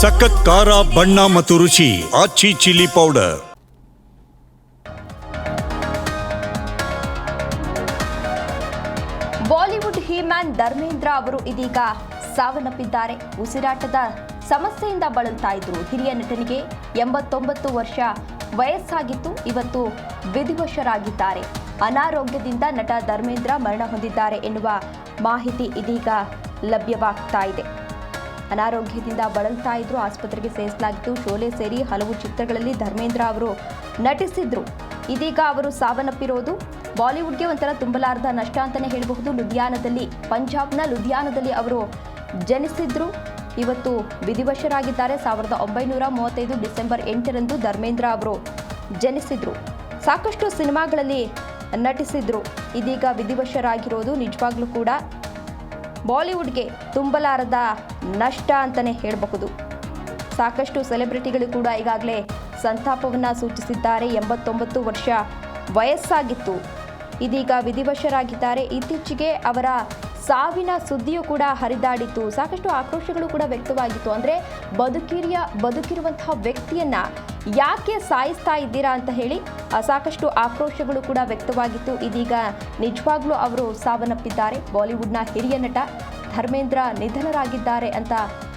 ಸಖತ್ ಖಾರ, ಬಣ್ಣ ಮತ್ತು ರುಚಿ, Aachi chilli powder. Bollywood he man Dharmendra ಅವರು ಇದೀಗ ಸಾವನ್ನಪ್ಪಿದ್ದಾರೆ. ಉಸಿರಾಟದ ಸಮಸ್ಯೆಯಿಂದ ಬಳಲ್ತಾ ಇದ್ರು ಹಿರಿಯ ನಟನಿಗೆ ಎಂಬತ್ತೊಂಬತ್ತು ವರ್ಷ ವಯಸ್ಸಾಗಿತ್ತು, ಇವತ್ತು ವಿಧಿವಶರಾಗಿದ್ದಾರೆ. ಅನಾರೋಗ್ಯದಿಂದ ನಟ ಧರ್ಮೇಂದ್ರ ಮರಣ ಹೊಂದಿದ್ದಾರೆ ಎನ್ನುವ ಮಾಹಿತಿ ಇದೀಗ ಲಭ್ಯವಾಗ್ತಾ ಇದೆ. ಅನಾರೋಗ್ಯದಿಂದ ಬಳಲ್ತಾ ಇದ್ರು ಆಸ್ಪತ್ರೆಗೆ ಸೇರಿಸಲಾಗಿತ್ತು ಶೋಲೆ ಸೇರಿ ಹಲವು ಚಿತ್ರಗಳಲ್ಲಿ ಧರ್ಮೇಂದ್ರ ಅವರು ನಟಿಸಿದ್ರು. ಇದೀಗ ಅವರು ಸಾವನ್ನಪ್ಪಿರೋದು. ಬಾಲಿವುಡ್ಗೆ ಒಂಥರ ತುಂಬಲಾರದ ನಷ್ಟ ಅಂತಲೇ ಹೇಳಬಹುದು. ಲುಧಿಯಾನದಲ್ಲಿ, ಪಂಜಾಬ್ನ ಲುಧಿಯಾನದಲ್ಲಿ ಅವರು ಜನಿಸಿದ್ರು. ಇವತ್ತು ವಿಧಿವಶರಾಗಿದ್ದಾರೆ. ಸಾವಿರದ ಒಂಬೈನೂರ ಮೂವತ್ತೈದು ಡಿಸೆಂಬರ್ ಎಂಟರಂದು ಧರ್ಮೇಂದ್ರ ಅವರು ಜನಿಸಿದ್ರು. ಸಾಕಷ್ಟು ಸಿನಿಮಾಗಳಲ್ಲಿ ನಟಿಸಿದ್ರು. ಇದೀಗ ವಿಧಿವಶರಾಗಿರೋದು ನಿಜವಾಗ್ಲೂ ಕೂಡ ಬಾಲಿವುಡ್ಗೆ ತುಂಬಲಾರದ ನಷ್ಟ ಅಂತಲೇ ಹೇಳಬಹುದು. ಸಾಕಷ್ಟು ಸೆಲೆಬ್ರಿಟಿಗಳು ಕೂಡ ಈಗಾಗಲೇ ಸಂತಾಪವನ್ನು ಸೂಚಿಸಿದ್ದಾರೆ. ಎಂಬತ್ತೊಂಬತ್ತು ವರ್ಷ ವಯಸ್ಸಾಗಿತ್ತು. ಇದೀಗ ವಿಧಿವಶರಾಗಿದ್ದಾರೆ. ಇತ್ತೀಚೆಗೆ ಅವರ ಸಾವಿನ ಸುದ್ದಿಯೂ ಕೂಡ ಹರಿದಾಡಿತ್ತು. ಸಾಕಷ್ಟು ಆಕ್ರೋಶಗಳು ಕೂಡ ವ್ಯಕ್ತವಾಗಿತ್ತು. ಅಂದರೆ ಬದುಕಿರಿಯ, ಬದುಕಿರುವಂತಹ ವ್ಯಕ್ತಿಯನ್ನ ಯಾಕೆ ಸಾಯಿಸ್ತಾ ಇದ್ದೀರಾ ಅಂತ ಹೇಳಿ ಸಾಕಷ್ಟು ಆಕ್ರೋಶಗಳು ಕೂಡ ವ್ಯಕ್ತವಾಗಿತ್ತು. ಇದೀಗ ನಿಜವಾಗ್ಲೂ ಅವರು ಸಾವನ್ನಪ್ಪಿದ್ದಾರೆ. ಬಾಲಿವುಡ್ನ ಹಿರಿಯ ನಟ ಧರ್ಮೇಂದ್ರ ನಿಧನರಾಗಿದ್ದಾರೆ ಅಂತ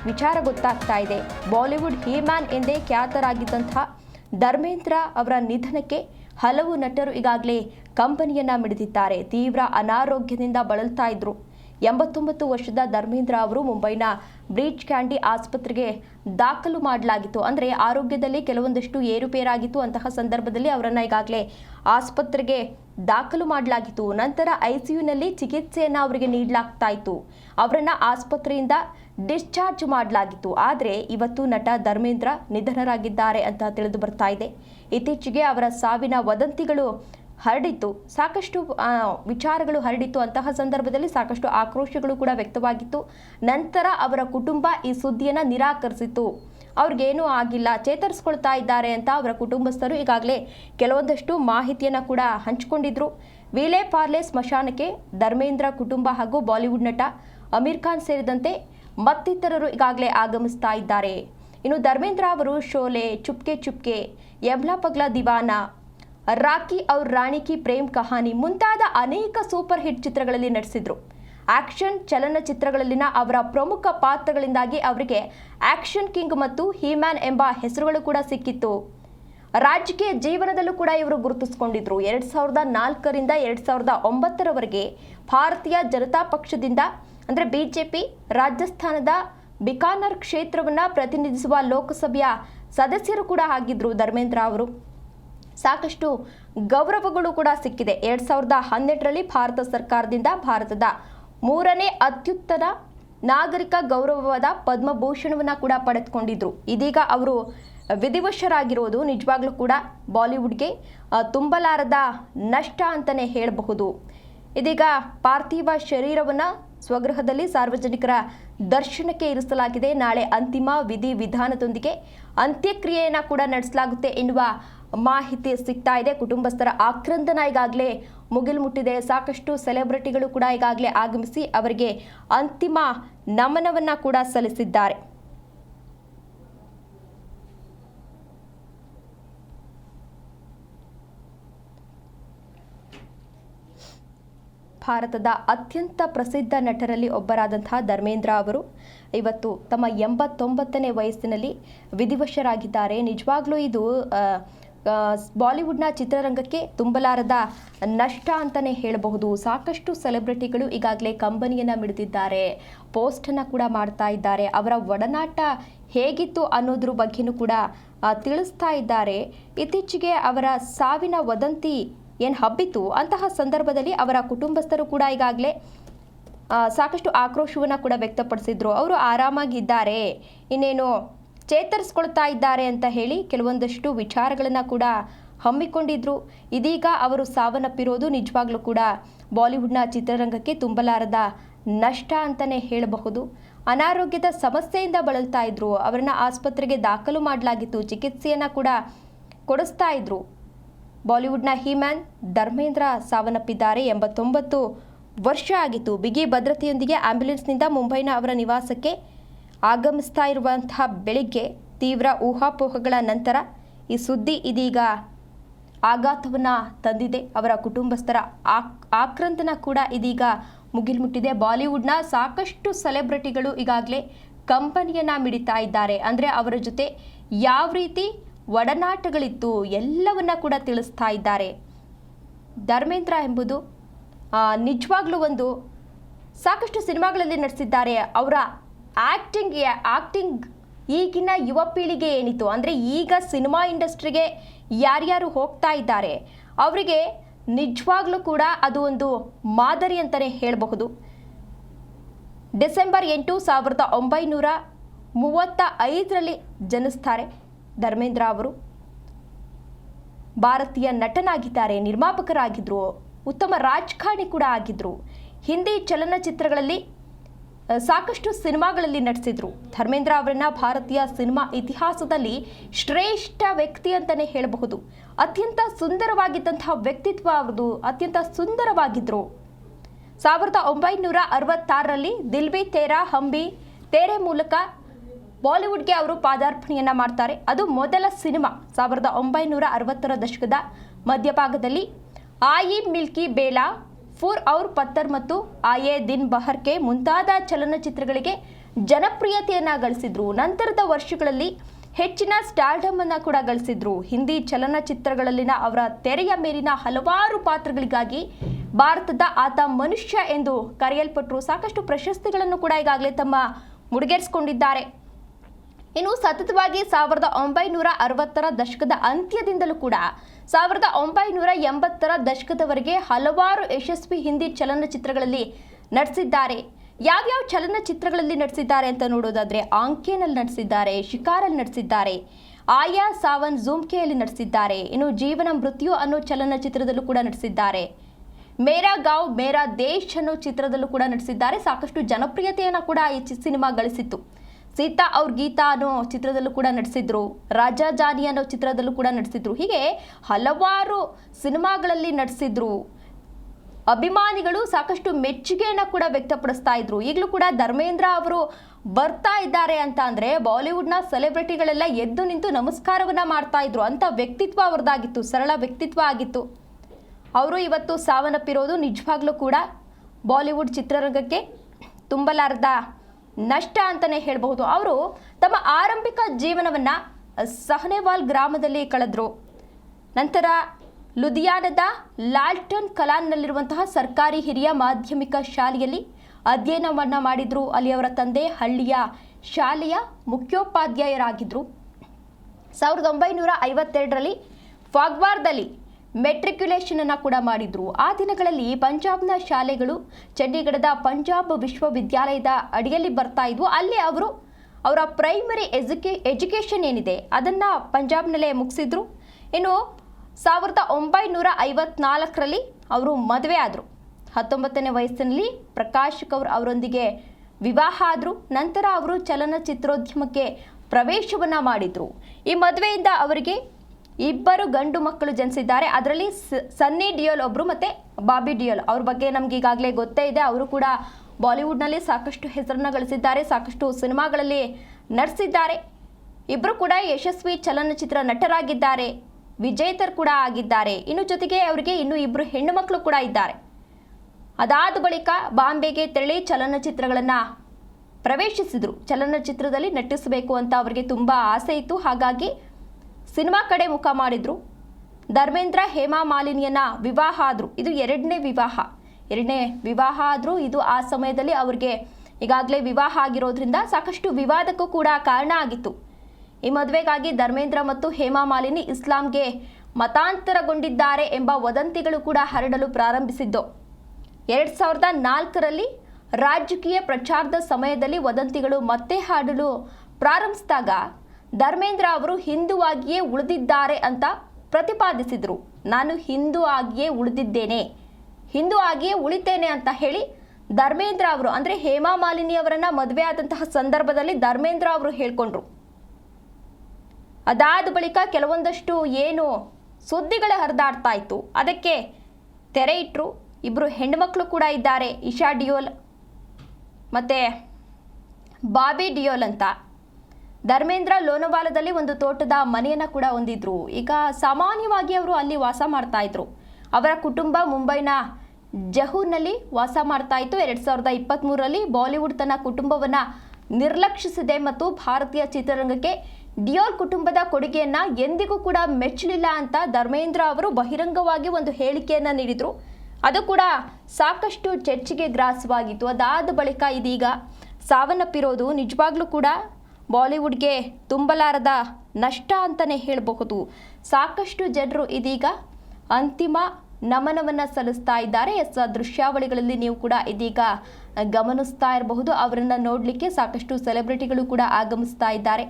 ವಿಚಾರ ಗೊತ್ತಾಗ್ತಾ ಇದೆ. ಬಾಲಿವುಡ್ ಹೀಮ್ಯಾನ್ ಎಂದೇ ಖ್ಯಾತರಾಗಿದ್ದಂಥ ಧರ್ಮೇಂದ್ರ ಅವರ ನಿಧನಕ್ಕೆ ಹಲವು ನಟರು ಈಗಾಗಲೇ ಕಂಪನಿಯನ್ನ ಮಿಡಿದಿದ್ದಾರೆ. ತೀವ್ರ ಅನಾರೋಗ್ಯದಿಂದ ಬಳಲ್ತಾ ಇದ್ರು. ಎಂಬತ್ತೊಂಬತ್ತು ವರ್ಷದ ಧರ್ಮೇಂದ್ರ ಅವರು ಮುಂಬೈನ ಬ್ರೀಚ್ ಕ್ಯಾಂಡಿ ಆಸ್ಪತ್ರೆಗೆ ದಾಖಲು ಮಾಡಲಾಗಿತ್ತು. ಅಂದರೆ ಆರೋಗ್ಯದಲ್ಲಿ ಕೆಲವೊಂದಷ್ಟು ಏರುಪೇರಾಗಿತ್ತು ಅಂತಹ ಸಂದರ್ಭದಲ್ಲಿ ಅವರನ್ನು ಈಗಾಗಲೇ ಆಸ್ಪತ್ರೆಗೆ ದಾಖಲು ಮಾಡಲಾಗಿತ್ತು. ನಂತರ ಐಸಿಯುನಲ್ಲಿ ಚಿಕಿತ್ಸೆಯನ್ನು ಅವರಿಗೆ ನೀಡಲಾಗ್ತಾ ಇತ್ತು ಅವರನ್ನು ಆಸ್ಪತ್ರೆಯಿಂದ ಡಿಸ್ಚಾರ್ಜ್ ಮಾಡಲಾಗಿತ್ತು. ಆದರೆ ಇವತ್ತು ನಟ ಧರ್ಮೇಂದ್ರ ನಿಧನರಾಗಿದ್ದಾರೆ ಅಂತ ತಿಳಿದು ಬರ್ತಾ ಇದೆ. ಇತ್ತೀಚೆಗೆ ಅವರ ಸಾವಿನ ವದಂತಿಗಳು ಹರಡಿತ್ತು. ಸಾಕಷ್ಟು ವಿಚಾರಗಳು ಹರಡಿತ್ತು. ಅಂತಹ ಸಂದರ್ಭದಲ್ಲಿ ಸಾಕಷ್ಟು ಆಕ್ರೋಶಗಳು ಕೂಡ ವ್ಯಕ್ತವಾಗಿತ್ತು. ನಂತರ ಅವರ ಕುಟುಂಬ ಈ ಸುದ್ದಿಯನ್ನು ನಿರಾಕರಿಸಿತು ಅವ್ರಿಗೇನೂ ಆಗಿಲ್ಲ. ಚೇತರಿಸ್ಕೊಳ್ತಾ ಇದ್ದಾರೆ ಅಂತ ಅವರ ಕುಟುಂಬಸ್ಥರು ಈಗಾಗಲೇ ಕೆಲವೊಂದಷ್ಟು ಮಾಹಿತಿಯನ್ನು ಕೂಡ ಹಂಚಿಕೊಂಡಿದ್ರು. ವಿಲೆ ಪಾರ್ಲೆ ಸ್ಮಶಾನಕ್ಕೆ ಧರ್ಮೇಂದ್ರ ಕುಟುಂಬ ಹಾಗೂ ಬಾಲಿವುಡ್ ನಟ ಅಮೀರ್ ಖಾನ್ ಸೇರಿದಂತೆ ಮತ್ತಿತರರು ಈಗಾಗಲೇ ಆಗಮಿಸ್ತಾ ಇದ್ದಾರೆ. ಇನ್ನು ಧರ್ಮೇಂದ್ರ ಅವರು ಶೋಲೆ, ಚುಪ್ಕೆ ಚುಪ್ಕೆ ಎಬ್ಲಾ ಪಗ್ಲಾ ದಿವಾನ ರಾಕಿ ಅವ್ರ ರಾಣಿ ಕಿ ಪ್ರೇಮ್ ಕಹಾನಿ ಮುಂತಾದ ಅನೇಕ ಸೂಪರ್ ಹಿಟ್ ಚಿತ್ರಗಳಲ್ಲಿ ನಟಿಸಿದ್ರು. ಆಕ್ಷನ್ ಚಲನಚಿತ್ರಗಳಲ್ಲಿನ ಅವರ ಪ್ರಮುಖ ಪಾತ್ರಗಳಿಂದಾಗಿ ಅವರಿಗೆ ಆಕ್ಷನ್ ಕಿಂಗ್ ಮತ್ತು ಹೀಮ್ಯಾನ್ ಎಂಬ ಹೆಸರುಗಳು ಕೂಡ ಸಿಕ್ಕಿತ್ತು. ರಾಜಕೀಯ ಜೀವನದಲ್ಲೂ ಕೂಡ ಇವರು ಗುರುತಿಸಿಕೊಂಡಿದ್ರು. ಎರಡು ಸಾವಿರದ ನಾಲ್ಕರಿಂದ ಎರಡು ಸಾವಿರದ ಒಂಬತ್ತರವರೆಗೆ ಭಾರತೀಯ ಜನತಾ ಪಕ್ಷದಿಂದ, ಅಂದರೆ ಬಿಜೆಪಿ ರಾಜಸ್ಥಾನದ ಬಿಕಾನರ್ ಕ್ಷೇತ್ರವನ್ನು ಪ್ರತಿನಿಧಿಸುವ ಲೋಕಸಭೆಯ ಸದಸ್ಯರು ಕೂಡ ಆಗಿದ್ದರು ಧರ್ಮೇಂದ್ರ ಅವರು. ಸಾಕಷ್ಟು ಗೌರವಗಳು ಕೂಡ ಸಿಕ್ಕಿದೆ. ಎರಡ್ ಸಾವಿರದ ಹನ್ನೆರಡರಲ್ಲಿ ಭಾರತ ಸರ್ಕಾರದಿಂದ ಭಾರತದ ಮೂರನೇ ಅತ್ಯುತ್ತಮ ನಾಗರಿಕ ಗೌರವವಾದ ಪದ್ಮಭೂಷಣವನ್ನ ಕೂಡ ಪಡೆದುಕೊಂಡಿದ್ರು. ಇದೀಗ ಅವರು ವಿಧಿವಶರಾಗಿರೋದು ನಿಜವಾಗ್ಲೂ ಕೂಡ ಬಾಲಿವುಡ್ಗೆ ತುಂಬಲಾರದ ನಷ್ಟ ಅಂತಲೇ ಹೇಳಬಹುದು. ಇದೀಗ ಪಾರ್ಥಿವ ಶರೀರವನ್ನು ಸ್ವಗೃಹದಲ್ಲಿ ಸಾರ್ವಜನಿಕರ ದರ್ಶನಕ್ಕೆ ಇರಿಸಲಾಗಿದೆ. ನಾಳೆ ಅಂತಿಮ ವಿಧಿ ವಿಧಾನದೊಂದಿಗೆ ಅಂತ್ಯಕ್ರಿಯೆಯನ್ನು ಕೂಡ ನಡೆಸಲಾಗುತ್ತೆ ಎನ್ನುವ ಮಾಹಿತಿ ಸಿಗ್ತಾ ಇದೆ. ಕುಟುಂಬಸ್ಥರ ಆಕ್ರಂದನ ಈಗಾಗಲೇ ಮುಗಿಲು ಮುಟ್ಟಿದೆ ಸಾಕಷ್ಟು ಸೆಲೆಬ್ರಿಟಿಗಳು ಕೂಡ ಈಗಾಗಲೇ ಆಗಮಿಸಿ ಅವರಿಗೆ ಅಂತಿಮ ನಮನವನ್ನ ಕೂಡ ಸಲ್ಲಿಸಿದ್ದಾರೆ. ಭಾರತದ ಅತ್ಯಂತ ಪ್ರಸಿದ್ಧ ನಟರಲ್ಲಿ ಒಬ್ಬರಾದಂತಹ ಧರ್ಮೇಂದ್ರ ಅವರು ಇವತ್ತು ತಮ್ಮ ಎಂಬತ್ತೊಂಬತ್ತನೇ ವಯಸ್ಸಿನಲ್ಲಿ ವಿಧಿವಶರಾಗಿದ್ದಾರೆ. ನಿಜವಾಗ್ಲೂ ಇದು ಬಾಲಿವುಡ್ನ ಚಿತ್ರರಂಗಕ್ಕೆ ತುಂಬಲಾರದ ನಷ್ಟ ಅಂತಲೇ ಹೇಳಬಹುದು. ಸಾಕಷ್ಟು ಸೆಲೆಬ್ರಿಟಿಗಳು ಈಗಾಗಲೇ ಕಂಬನಿಯನ್ನು ಮಿಡಿದಿದ್ದಾರೆ. ಪೋಸ್ಟನ್ನು ಕೂಡ ಮಾಡ್ತಾ ಇದ್ದಾರೆ. ಅವರ ಒಡನಾಟ ಹೇಗಿತ್ತು ಅನ್ನೋದ್ರ ಬಗ್ಗೆನೂ ಕೂಡ ತಿಳಿಸ್ತಾ ಇದ್ದಾರೆ. ಇತ್ತೀಚೆಗೆ ಅವರ ಸಾವಿನ ವದಂತಿ ಏನು ಹಬ್ಬಿತ್ತು ಅಂತಹ ಸಂದರ್ಭದಲ್ಲಿ ಅವರ ಕುಟುಂಬಸ್ಥರು ಕೂಡ ಈಗಾಗಲೇ ಸಾಕಷ್ಟು ಆಕ್ರೋಶವನ್ನು ಕೂಡ ವ್ಯಕ್ತಪಡಿಸಿದ್ರು. ಅವರು ಆರಾಮಾಗಿದ್ದಾರೆ. ಇನ್ನೇನು ಚೇತರಿಸ್ಕೊಳ್ತಾ ಇದ್ದಾರೆ ಅಂತ ಹೇಳಿ ಕೆಲವೊಂದಷ್ಟು ವಿಚಾರಗಳನ್ನು ಕೂಡ ಹಮ್ಮಿಕೊಂಡಿದ್ರು. ಇದೀಗ ಅವರು ಸಾವನ್ನಪ್ಪಿರೋದು ನಿಜವಾಗ್ಲೂ ಕೂಡ ಬಾಲಿವುಡ್ನ ಚಿತ್ರರಂಗಕ್ಕೆ ತುಂಬಲಾರದ ನಷ್ಟ ಅಂತಲೇ ಹೇಳಬಹುದು. ಅನಾರೋಗ್ಯದ ಸಮಸ್ಯೆಯಿಂದ ಬಳಲ್ತಾ ಇದ್ರು. ಅವರನ್ನ ಆಸ್ಪತ್ರೆಗೆ ದಾಖಲು ಮಾಡಲಾಗಿತ್ತು. ಚಿಕಿತ್ಸೆಯನ್ನು ಕೂಡ ಕೊಡಿಸ್ತಾ ಇದ್ರು. ಬಾಲಿವುಡ್ನ ಹೀಮ್ಯಾನ್ ಧರ್ಮೇಂದ್ರ ಸಾವನ್ನಪ್ಪಿದ್ದಾರೆ. ಎಂಬತ್ತೊಂಬತ್ತು ವರ್ಷ ಆಗಿತ್ತು. ಬಿಗಿ ಭದ್ರತೆಯೊಂದಿಗೆ ಆಂಬ್ಯುಲೆನ್ಸ್ನಿಂದ ಮುಂಬೈನ ಅವರ ನಿವಾಸಕ್ಕೆ ಆಗಮಿಸ್ತಾ ಇರುವಂತಹ ಬೆಳಿಗ್ಗೆ ತೀವ್ರ ಊಹಾಪೋಹಗಳ ನಂತರ ಈ ಸುದ್ದಿ ಇದೀಗ ಆಘಾತವನ್ನು ತಂದಿದೆ. ಅವರ ಕುಟುಂಬಸ್ಥರ ಆಕ್, ಆಕ್ರಂದನ ಕೂಡ ಇದೀಗ ಮುಗಿಲ್ಮುಟ್ಟಿದೆ. ಬಾಲಿವುಡ್ನ ಸಾಕಷ್ಟು ಸೆಲೆಬ್ರಿಟಿಗಳು ಈಗಾಗಲೇ ಕಂಪನಿಯನ್ನ ಮಿಡಿತಾ ಇದ್ದಾರೆ. ಅಂದರೆ ಅವರ ಜೊತೆ ಯಾವ ರೀತಿ ಒಡನಾಟಗಳಿತ್ತು ಎಲ್ಲವನ್ನ ಕೂಡ ತಿಳಿಸ್ತಾ ಇದ್ದಾರೆ. ಧರ್ಮೇಂದ್ರ ಎಂಬುದು ನಿಜವಾಗ್ಲೂ ಒಂದು ಸಾಕಷ್ಟು ಸಿನಿಮಾಗಳಲ್ಲಿ ನಟಿಸಿದ್ದಾರೆ ಅವರ ಆ್ಯಕ್ಟಿಂಗ್ ಆ್ಯಕ್ಟಿಂಗ್ ಈಗಿನ ಯುವ ಪೀಳಿಗೆ ಏನಿತ್ತು? ಅಂದರೆ ಈಗ ಸಿನಿಮಾ ಇಂಡಸ್ಟ್ರಿಗೆ ಯಾರ್ಯಾರು ಹೋಗ್ತಾ ಇದ್ದಾರೆ, ಅವರಿಗೆ ನಿಜವಾಗ್ಲೂ ಕೂಡ ಅದು ಒಂದು ಮಾದರಿ ಅಂತಲೇ ಹೇಳಬಹುದು. ಡಿಸೆಂಬರ್ ಎಂಟು ಸಾವಿರದ ಒಂಬೈನೂರ ಮೂವತ್ತ ಐದರಲ್ಲಿ ಜನಿಸ್ತಾರೆ ಧರ್ಮೇಂದ್ರ ಅವರು. ಭಾರತೀಯ ನಟನಾಗಿದ್ದಾರೆ ನಿರ್ಮಾಪಕರಾಗಿದ್ದರು ಉತ್ತಮ ರಾಜಕಾರಣಿ ಕೂಡ ಆಗಿದ್ದರು ಹಿಂದಿ ಚಲನಚಿತ್ರಗಳಲ್ಲಿ ಸಾಕಷ್ಟು ಸಿನಿಮಾಗಳಲ್ಲಿ ನಟಿಸಿದ್ರು. ಧರ್ಮೇಂದ್ರ ಅವರನ್ನ ಭಾರತೀಯ ಸಿನಿಮಾ ಇತಿಹಾಸದಲ್ಲಿ ಶ್ರೇಷ್ಠ ವ್ಯಕ್ತಿ ಅಂತಲೇ ಹೇಳಬಹುದು. ಅತ್ಯಂತ ಸುಂದರವಾಗಿದ್ದಂತಹ ವ್ಯಕ್ತಿತ್ವ ಅವ್ರದ್ದು ಅತ್ಯಂತ ಸುಂದರವಾಗಿದ್ದರು ಸಾವಿರದ ಒಂಬೈನೂರ ಅರವತ್ತಾರರಲ್ಲಿ ದಿಲ್ಬಿ ತೇರಾ ಹಂಬಿ ತೇರೆ ಮೂಲಕ ಬಾಲಿವುಡ್ಗೆ ಅವರು ಪಾದಾರ್ಪಣೆಯನ್ನು ಮಾಡ್ತಾರೆ. ಅದು ಮೊದಲ ಸಿನಿಮಾ ಸಾವಿರದ ಒಂಬೈನೂರ ಅರವತ್ತರ ದಶಕದ ಮಧ್ಯಭಾಗದಲ್ಲಿ. ಆಯಿ ಮಿಲ್ಕಿ ಬೇಲಾ ಫೂರ್ ಔರ್ ಪತ್ತರ್ ಮತ್ತು ಆಯೇ ದಿನ್ ಬಹರ್ಕೆ ಮುಂತಾದ ಚಲನಚಿತ್ರಗಳಿಗೆ ಜನಪ್ರಿಯತೆಯನ್ನ ಗಳಿಸಿದ್ರು. ನಂತರದ ವರ್ಷಗಳಲ್ಲಿ ಹೆಚ್ಚಿನ ಸ್ಟಾರ್ಡಮ್ ಅನ್ನ ಕೂಡ ಗಳಿಸಿದ್ರು. ಹಿಂದಿ ಚಲನಚಿತ್ರಗಳಲ್ಲಿನ ಅವರ ತೆರೆಯ ಮೇಲಿನ ಹಲವಾರು ಪಾತ್ರಗಳಿಗಾಗಿ ಭಾರತದ ಆತ ಮನುಷ್ಯ ಎಂದು ಕರೆಯಲ್ಪಟ್ಟರು ಸಾಕಷ್ಟು ಪ್ರಶಸ್ತಿಗಳನ್ನು ಕೂಡ ಈಗಾಗಲೇ ತಮ್ಮ ಮುಡಿಗೇರಿಸಿಕೊಂಡಿದ್ದಾರೆ. ಇನ್ನು ಸತತವಾಗಿ ಸಾವಿರದ ಒಂಬೈನೂರ ಅರವತ್ತರ ದಶಕದ ಅಂತ್ಯದಿಂದಲೂ ಕೂಡ ಸಾವಿರದ ಒಂಬೈನೂರ ಎಂಬತ್ತರ ದಶಕದವರೆಗೆ ಹಲವಾರು ಯಶಸ್ವಿ ಹಿಂದಿ ಚಲನಚಿತ್ರಗಳಲ್ಲಿ ನಟಿಸಿದ್ದಾರೆ. ಯಾವ್ಯಾವ ಚಲನಚಿತ್ರಗಳಲ್ಲಿ ನಟಿಸಿದ್ದಾರೆ ಅಂತ ನೋಡೋದಾದ್ರೆ ಆಂಕೇನಲ್ಲಿ ನಟಿಸಿದ್ದಾರೆ ಶಿಕಾರಲ್ಲಿ ನಟಿಸಿದ್ದಾರೆ, ಆಯಾ ಸಾವನ್ ಜೂಮ್ಕೆಯಲ್ಲಿ ನಟಿಸಿದ್ದಾರೆ. ಇನ್ನು ಜೀವನ ಮೃತ್ಯು ಅನ್ನೋ ಚಲನಚಿತ್ರದಲ್ಲೂ ಕೂಡ ನಟಿಸಿದ್ದಾರೆ. ಮೇರಾ ಗಾವ್, ಮೇರಾ ದೇಶ್ ಅನ್ನೋ ಚಿತ್ರದಲ್ಲೂ ಕೂಡ ನಟಿಸಿದ್ದಾರೆ. ಸಾಕಷ್ಟು ಜನಪ್ರಿಯತೆಯನ್ನು ಕೂಡ ಈ ಸಿನಿಮಾ ಗಳಿಸಿತ್ತು. ಸೀತಾ ಅವ್ರ ಗೀತಾ ಅನ್ನೋ ಚಿತ್ರದಲ್ಲೂ ಕೂಡ ನಟಿಸಿದ್ರು ರಾಜಾ ಜಾನಿ ಅನ್ನೋ ಚಿತ್ರದಲ್ಲೂ ಕೂಡ ನಟಿಸಿದ್ರು ಹೀಗೆ ಹಲವಾರು ಸಿನಿಮಾಗಳಲ್ಲಿ ನಟಿಸಿದ್ರು ಅಭಿಮಾನಿಗಳು ಸಾಕಷ್ಟು ಮೆಚ್ಚುಗೆಯನ್ನು ಕೂಡ ವ್ಯಕ್ತಪಡಿಸ್ತಾ ಇದ್ರು. ಈಗಲೂ ಕೂಡ ಧರ್ಮೇಂದ್ರ ಅವರು ಬರ್ತಾ ಇದ್ದಾರೆ ಅಂತ ಅಂದರೆ ಬಾಲಿವುಡ್ನ ಸೆಲೆಬ್ರಿಟಿಗಳೆಲ್ಲ ಎದ್ದು ನಿಂತು ನಮಸ್ಕಾರವನ್ನ ಮಾಡ್ತಾ ಇದ್ರು. ಅಂತ ವ್ಯಕ್ತಿತ್ವ ಅವ್ರದ್ದಾಗಿತ್ತು, ಸರಳ ವ್ಯಕ್ತಿತ್ವ ಆಗಿತ್ತು. ಅವರು ಇವತ್ತು ಸಾವನ್ನಪ್ಪಿರೋದು ನಿಜವಾಗ್ಲೂ ಕೂಡ ಬಾಲಿವುಡ್ ಚಿತ್ರರಂಗಕ್ಕೆ ತುಂಬಲಾರದ ನಷ್ಟ ಅಂತಲೇ ಹೇಳಬಹುದು. ಅವರು ತಮ್ಮ ಆರಂಭಿಕ ಜೀವನವನ್ನು ಸಹನೆವಾಲ್ ಗ್ರಾಮದಲ್ಲಿ ಕಳೆದ್ರು. ನಂತರ ಲುಧಿಯಾನದ ಲಾಲ್ಟನ್ ಕಲಾನ್ನಲ್ಲಿರುವಂತಹ ಸರ್ಕಾರಿ ಹಿರಿಯ ಮಾಧ್ಯಮಿಕ ಶಾಲೆಯಲ್ಲಿ ಅಧ್ಯಯನವನ್ನು ಮಾಡಿದ್ರು. ಅಲ್ಲಿ ಅವರ ತಂದೆ ಹಳ್ಳಿಯ ಶಾಲೆಯ ಮುಖ್ಯೋಪಾಧ್ಯಾಯರಾಗಿದ್ದರು ಸಾವಿರದ ಒಂಬೈನೂರ ಐವತ್ತೆರಡರಲ್ಲಿ ಫಾಗ್ವಾರ್ದಲ್ಲಿ ಮೆಟ್ರಿಕ್ಯುಲೇಷನ್ ಅನ್ನ ಕೂಡ ಮಾಡಿದ್ರು. ಆ ದಿನಗಳಲ್ಲಿ ಪಂಜಾಬ್ನ ಶಾಲೆಗಳು ಚಂಡೀಗಢದ ಪಂಜಾಬ್ ವಿಶ್ವವಿದ್ಯಾಲಯದ ಅಡಿಯಲ್ಲಿ ಬರ್ತಾ ಇದ್ವು. ಅಲ್ಲಿ ಅವರು ಅವರ ಪ್ರೈಮರಿ ಎಜುಕೇ ಎಜುಕೇಷನ್ ಏನಿದೆ ಅದನ್ನು ಪಂಜಾಬ್ನಲ್ಲೇ ಮುಗಿಸಿದ್ರು. ಇನ್ನು ಸಾವಿರದ ಒಂಬೈನೂರ ಐವತ್ನಾಲ್ಕರಲ್ಲಿ ಅವರು ಮದುವೆ ಆದರು. ಹತ್ತೊಂಬತ್ತನೇ ವಯಸ್ಸಿನಲ್ಲಿ ಪ್ರಕಾಶ್ ಕೌರ್ ಅವರೊಂದಿಗೆ ವಿವಾಹ ಆದರು. ನಂತರ ಅವರು ಚಲನಚಿತ್ರೋದ್ಯಮಕ್ಕೆ ಪ್ರವೇಶವನ್ನು ಮಾಡಿದರು. ಈ ಮದುವೆಯಿಂದ ಅವರಿಗೆ ಇಬ್ಬರು ಗಂಡು ಮಕ್ಕಳು ಜನಿಸಿದ್ದಾರೆ. ಅದರಲ್ಲಿ ಸನ್ನಿ ಡಿಯೋಲ್ ಒಬ್ಬರು ಮತ್ತು ಬಾಬಿ ಡಿಯೋಲ್. ಅವ್ರ ಬಗ್ಗೆ ನಮ್ಗೆ ಈಗಾಗಲೇ ಗೊತ್ತೇ ಇದೆ. ಅವರು ಕೂಡ ಬಾಲಿವುಡ್ನಲ್ಲಿ ಸಾಕಷ್ಟು ಹೆಸರನ್ನ ಗಳಿಸಿದ್ದಾರೆ. ಸಾಕಷ್ಟು ಸಿನಿಮಾಗಳಲ್ಲಿ ನಟಿಸಿದ್ದಾರೆ ಇಬ್ಬರು ಕೂಡ ಯಶಸ್ವಿ ಚಲನಚಿತ್ರ ನಟರಾಗಿದ್ದಾರೆ. ವಿಜೇತರ್ ಕೂಡ ಆಗಿದ್ದಾರೆ. ಇನ್ನು ಜೊತೆಗೆ ಅವರಿಗೆ ಇನ್ನು ಇಬ್ಬರು ಹೆಣ್ಣು ಮಕ್ಕಳು ಕೂಡ ಇದ್ದಾರೆ. ಅದಾದ ಬಳಿಕ ಬಾಂಬೆಗೆ ತೆರಳಿ ಚಲನಚಿತ್ರಗಳನ್ನು ಪ್ರವೇಶಿಸಿದರು. ಚಲನಚಿತ್ರದಲ್ಲಿ ನಟಿಸಬೇಕು ಅಂತ ಅವರಿಗೆ ತುಂಬ ಆಸೆ ಇತ್ತು. ಹಾಗಾಗಿ ಸಿನಿಮಾ ಕಡೆ ಮುಖ ಮಾಡಿದ್ರು. ಧರ್ಮೇಂದ್ರ, ಹೇಮಾ ಮಾಲಿನಿಯನ್ನ ವಿವಾಹ ಆದರು. ಇದು ಎರಡನೇ ವಿವಾಹ. ಎರಡನೇ ವಿವಾಹ ಆದರೂ ಇದು ಆ ಸಮಯದಲ್ಲಿ ಅವ್ರಿಗೆ ಈಗಾಗಲೇ ವಿವಾಹ ಆಗಿರೋದ್ರಿಂದ ಸಾಕಷ್ಟು ವಿವಾದಕ್ಕೂ ಕೂಡ ಕಾರಣ ಆಗಿತ್ತು. ಈ ಮದುವೆಗಾಗಿ ಧರ್ಮೇಂದ್ರ ಮತ್ತು ಹೇಮಾ ಮಾಲಿನಿ ಇಸ್ಲಾಂಗೆ ಮತಾಂತರಗೊಂಡಿದ್ದಾರೆ ಎಂಬ ವದಂತಿಗಳು ಕೂಡ ಹರಡಲು ಪ್ರಾರಂಭಿಸಿದ್ದು. ಎರಡು ಸಾವಿರದ ನಾಲ್ಕರಲ್ಲಿ ರಾಜಕೀಯ ಪ್ರಚಾರದ ಸಮಯದಲ್ಲಿ ವದಂತಿಗಳು ಮತ್ತೆ ಹಾಡಲು ಪ್ರಾರಂಭಿಸಿದಾಗ ಧರ್ಮೇಂದ್ರ ಅವರು ಹಿಂದುವಾಗಿಯೇ ಉಳಿದಿದ್ದಾರೆ ಅಂತ ಪ್ರತಿಪಾದಿಸಿದರು. ನಾನು ಹಿಂದೂ ಆಗಿಯೇ ಉಳಿದಿದ್ದೇನೆ. ಹಿಂದೂ ಆಗಿಯೇ ಉಳಿತೇನೆ ಅಂತ ಹೇಳಿ ಧರ್ಮೇಂದ್ರ ಅವರು, ಅಂದರೆ ಹೇಮಾ ಮಾಲಿನಿ ಅವರನ್ನು ಮದುವೆ ಆದಂತಹ ಸಂದರ್ಭದಲ್ಲಿ ಧರ್ಮೇಂದ್ರ ಅವರು ಹೇಳ್ಕೊಂಡ್ರು. ಅದಾದ ಬಳಿಕ ಕೆಲವೊಂದಷ್ಟು ಏನು ಸುದ್ದಿಗಳೇ ಹರಿದಾಡ್ತಾ ಇತ್ತು. ಅದಕ್ಕೆ ತೆರೆ ಇಟ್ಟರು ಇಬ್ಬರು ಹೆಣ್ಮಕ್ಳು ಕೂಡ ಇದ್ದಾರೆ, ಇಶಾ ಡಿಯೋಲ್ ಮತ್ತು ಬಾಬಿ ಡಿಯೋಲ್ ಅಂತ. ಧರ್ಮೇಂದ್ರ ಲೋನವಾಲದಲ್ಲಿ ಒಂದು ತೋಟದ ಮನೆಯನ್ನು ಕೂಡ ಹೊಂದಿದ್ರು. ಈಗ ಸಾಮಾನ್ಯವಾಗಿ ಅವರು ಅಲ್ಲಿ ವಾಸ ಮಾಡ್ತಾ ಇದ್ರು. ಅವರ ಕುಟುಂಬ ಮುಂಬೈನ ಜಹೂರ್ನಲ್ಲಿ ವಾಸ ಮಾಡ್ತಾ ಇತ್ತು. ಎರಡು ಸಾವಿರದ ಇಪ್ಪತ್ತ್ಮೂರರಲ್ಲಿ ಬಾಲಿವುಡ್ ತನ್ನ ಕುಟುಂಬವನ್ನು ನಿರ್ಲಕ್ಷಿಸಿದೆ ಮತ್ತು ಭಾರತೀಯ ಚಿತ್ರರಂಗಕ್ಕೆ ಡಿಯೋರ್ ಕುಟುಂಬದ ಕೊಡುಗೆಯನ್ನ ಎಂದಿಗೂ ಕೂಡ ಮೆಚ್ಚಲಿಲ್ಲ ಅಂತ ಧರ್ಮೇಂದ್ರ ಅವರು ಬಹಿರಂಗವಾಗಿ ಒಂದು ಹೇಳಿಕೆಯನ್ನ ನೀಡಿದರು. ಅದು ಕೂಡ ಸಾಕಷ್ಟು ಚರ್ಚೆಗೆ ಗ್ರಾಸವಾಗಿತ್ತು. ಅದಾದ ಬಳಿಕ ಇದೀಗ ಸಾವನ್ನಪ್ಪಿರೋದು ನಿಜವಾಗ್ಲೂ ಕೂಡ ಬಾಲಿವುಡ್ಗೆ ತುಂಬಲಾರದ ನಷ್ಟ ಅಂತಲೇ ಹೇಳಬಹುದು. ಸಾಕಷ್ಟು ಜನರು ಇದೀಗ ಅಂತಿಮ ನಮನವನ್ನು ಸಲ್ಲಿಸ್ತಾ ಇದ್ದಾರೆ. ಎಸ್ ದೃಶ್ಯಾವಳಿಗಳಲ್ಲಿ ನೀವು ಕೂಡ ಇದೀಗ ಗಮನಿಸ್ತಾ ಇರಬಹುದು. ಅವರನ್ನು ನೋಡಲಿಕ್ಕೆ ಸಾಕಷ್ಟು ಸೆಲೆಬ್ರಿಟಿಗಳು ಕೂಡ ಆಗಮಿಸ್ತಾ ಇದ್ದಾರೆ.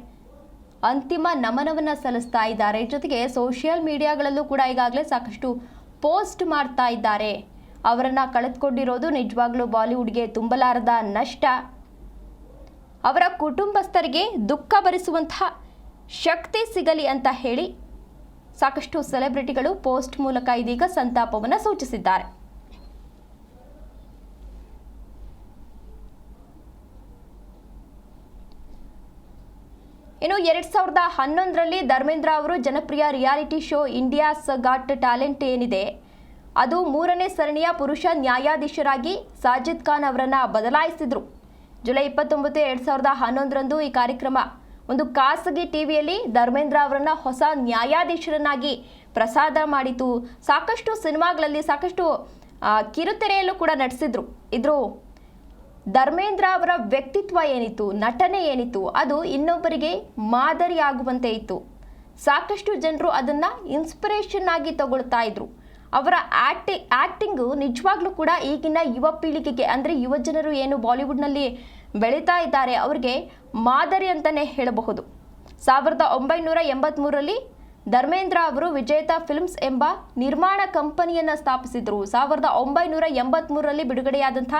ಅಂತಿಮ ನಮನವನ್ನು ಸಲ್ಲಿಸ್ತಾ ಇದ್ದಾರೆ. ಜೊತೆಗೆ ಸೋಷಿಯಲ್ ಮೀಡಿಯಾಗಳಲ್ಲೂ ಕೂಡ ಈಗಾಗಲೇ ಸಾಕಷ್ಟು ಪೋಸ್ಟ್ ಮಾಡ್ತಾ ಇದ್ದಾರೆ. ಅವರನ್ನು ಕಳೆದುಕೊಂಡಿರೋದು ನಿಜವಾಗ್ಲೂ ಬಾಲಿವುಡ್ಗೆ ತುಂಬಲಾರದ ನಷ್ಟ. ಅವರ ಕುಟುಂಬಸ್ಥರಿಗೆ ದುಃಖ ಭರಿಸುವಂತಹ ಶಕ್ತಿ ಸಿಗಲಿ ಅಂತ ಹೇಳಿ ಸಾಕಷ್ಟು ಸೆಲೆಬ್ರಿಟಿಗಳು ಪೋಸ್ಟ್ ಮೂಲಕ ಇದೀಗ ಸಂತಾಪವನ್ನು ಸೂಚಿಸಿದ್ದಾರೆ. ಇನ್ನು ಎರಡ್ ಸಾವಿರದ ಹನ್ನೊಂದರಲ್ಲಿ ಧರ್ಮೇಂದ್ರ ಅವರು ಜನಪ್ರಿಯ reality show India's got talent ಏನಿದೆ, ಅದು ಮೂರನೇ ಸರಣಿಯ ಪುರುಷ ನ್ಯಾಯಾಧೀಶರಾಗಿ ಸಾಜಿದ್ ಖಾನ್ ಅವರನ್ನು ಬದಲಾಯಿಸಿದ್ರು. ಜುಲೈ ಇಪ್ಪತ್ತೊಂಬತ್ತು ಎರಡು ಸಾವಿರದ ಹನ್ನೊಂದರಂದು ಈ ಕಾರ್ಯಕ್ರಮ. ಒಂದು ಖಾಸಗಿ ಟಿವಿಯಲ್ಲಿ ಧರ್ಮೇಂದ್ರ ಅವರನ್ನ ಹೊಸ ನ್ಯಾಯಾಧೀಶರನ್ನಾಗಿ ಪ್ರಸಾದ ಮಾಡಿತು. ಸಾಕಷ್ಟು ಸಿನಿಮಾಗಳಲ್ಲಿ ಸಾಕಷ್ಟು ಕಿರುತೆರೆಯಲ್ಲೂ ಕೂಡ ನಟಿಸಿದ್ರು. ಇದ್ರು ಧರ್ಮೇಂದ್ರ ಅವರ ವ್ಯಕ್ತಿತ್ವ ಏನಿತ್ತು, ನಟನೆ ಏನಿತ್ತು, ಅದು ಇನ್ನೊಬ್ಬರಿಗೆ ಮಾದರಿಯಾಗುವಂತೆ ಇತ್ತು. ಸಾಕಷ್ಟು ಜನರು ಅದನ್ನು ಇನ್ಸ್ಪಿರೇಷನ್ ಆಗಿ ತಗೊಳ್ತಾ ಇದ್ರು. ಅವರ ಆ್ಯಕ್ಟಿ ಆ್ಯಕ್ಟಿಂಗು ನಿಜವಾಗ್ಲೂ ಕೂಡ ಈಗಿನ ಯುವ ಪೀಳಿಗೆಗೆ, ಅಂದರೆ ಯುವ ಜನರು ಏನು ಬಾಲಿವುಡ್ನಲ್ಲಿ ಬೆಳೀತಾ ಇದ್ದಾರೆ ಅವ್ರಿಗೆ ಮಾದರಿ ಅಂತಲೇ ಹೇಳಬಹುದು. ಸಾವಿರದ ಒಂಬೈನೂರ ಎಂಬತ್ತ್ಮೂರರಲ್ಲಿ ಧರ್ಮೇಂದ್ರ ಅವರು ವಿಜೇತ ಫಿಲ್ಮ್ಸ್ ಎಂಬ ನಿರ್ಮಾಣ ಕಂಪನಿಯನ್ನು ಸ್ಥಾಪಿಸಿದರು. ಸಾವಿರದ ಒಂಬೈನೂರ ಎಂಬತ್ತ್ಮೂರರಲ್ಲಿ ಬಿಡುಗಡೆಯಾದಂಥ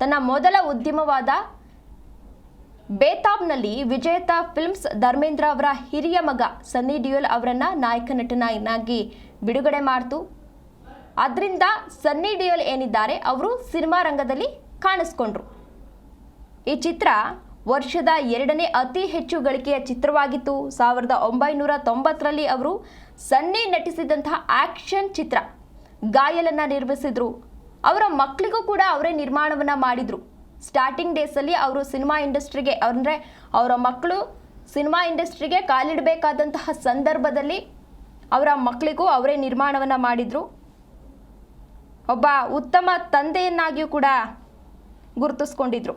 ತನ್ನ ಮೊದಲ ಉದ್ಯಮವಾದ ಬೇತಾಬ್ನಲ್ಲಿ ವಿಜೇತಾ ಫಿಲ್ಮ್ಸ್ ಧರ್ಮೇಂದ್ರ ಅವರ ಹಿರಿಯ ಮಗ ಸನ್ನಿ ಡಿಯೋಲ್ ಅವರನ್ನು ನಾಯಕ ನಟನಾಗಿ ಬಿಡುಗಡೆ ಮಾಡ್ತು. ಅದರಿಂದ ಸನ್ನಿ ಡಿಯೋಲ್ ಏನಿದ್ದಾರೆ, ಅವರು ಸಿನಿಮಾ ರಂಗದಲ್ಲಿ ಕಾಣಿಸ್ಕೊಂಡ್ರು. ಈ ಚಿತ್ರ ವರ್ಷದ ಎರಡನೇ ಅತಿ ಹೆಚ್ಚು ಗಳಿಕೆಯ ಚಿತ್ರವಾಗಿತ್ತು. ಸಾವಿರದ ಒಂಬೈನೂರ ತೊಂಬತ್ತರಲ್ಲಿ ಅವರು ಸನ್ನಿ ನಟಿಸಿದಂತಹ ಆಕ್ಷನ್ ಚಿತ್ರ ಗಾಯಲನ್ನು ನಿರ್ಮಿಸಿದರು. ಅವರ ಮಕ್ಕಳಿಗೂ ಕೂಡ ಅವರೇ ನಿರ್ಮಾಣವನ್ನು ಮಾಡಿದರು. ಸ್ಟಾರ್ಟಿಂಗ್ ಡೇಸಲ್ಲಿ ಅವರು ಸಿನಿಮಾ ಇಂಡಸ್ಟ್ರಿಗೆ ಅಂದರೆ ಅವರ ಮಕ್ಕಳು ಸಿನಿಮಾ ಇಂಡಸ್ಟ್ರಿಗೆ ಕಾಲಿಡಬೇಕಾದಂತಹ ಸಂದರ್ಭದಲ್ಲಿ ಅವರ ಮಕ್ಕಳಿಗೂ ಅವರೇ ನಿರ್ಮಾಣವನ್ನು ಮಾಡಿದರು. ಒಬ್ಬ ಉತ್ತಮ ತಂದೆಯನ್ನಾಗಿಯೂ ಕೂಡ ಗುರುತಿಸ್ಕೊಂಡಿದ್ರು.